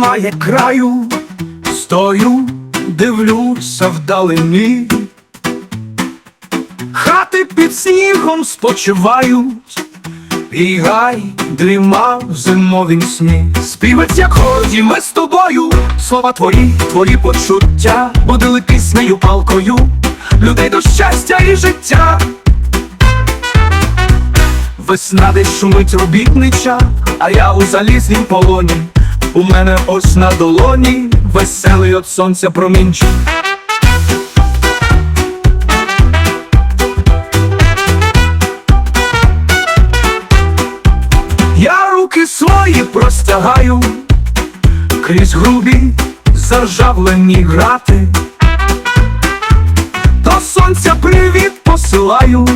немає краю, стою, дивлюся вдалині. Хати під снігом спочивають, і гай дрімав зимовім сні. Співець, як ході, ми з тобою, слова твої, твої почуття, будили піснею палкою, людей до щастя і життя. Весна десь шумить робітнича, а я у залізнім полоні. У мене ось на долоні веселий от сонця промінчик. Я руки свої простягаю крізь грубі заржавлені грати. До сонця привіт посилаю.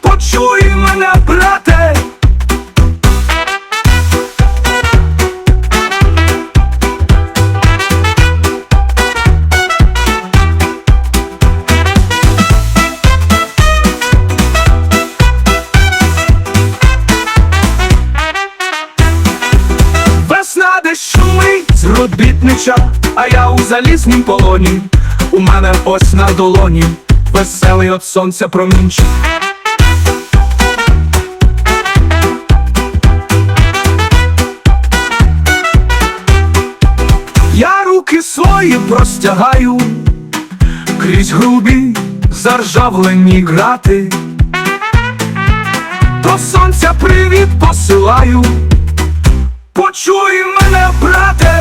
Почуй мене, брате. З робітнича, а я у залізнім полоні. У мене ось на долоні веселий от сонця промінчик. Я руки свої простягаю крізь грубі заржавлені грати. До сонця привіт посилаю. Почуй мене, брате.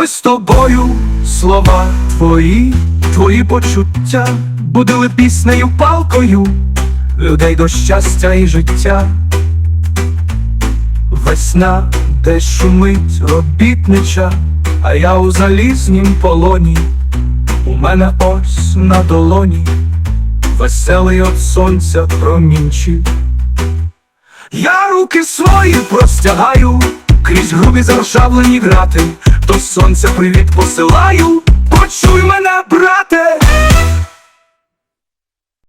Ми з тобою, слова твої, твої почуття, будили піснею палкою людей до щастя і життя. Весна десь шумить робітнича, а я у залізнім полоні. У мене ось на долоні веселий от сонця промінчик. Я руки свої простягаю крізь грубі заржавлені грати, до сонця привіт посилаю. Почуй мене, брате.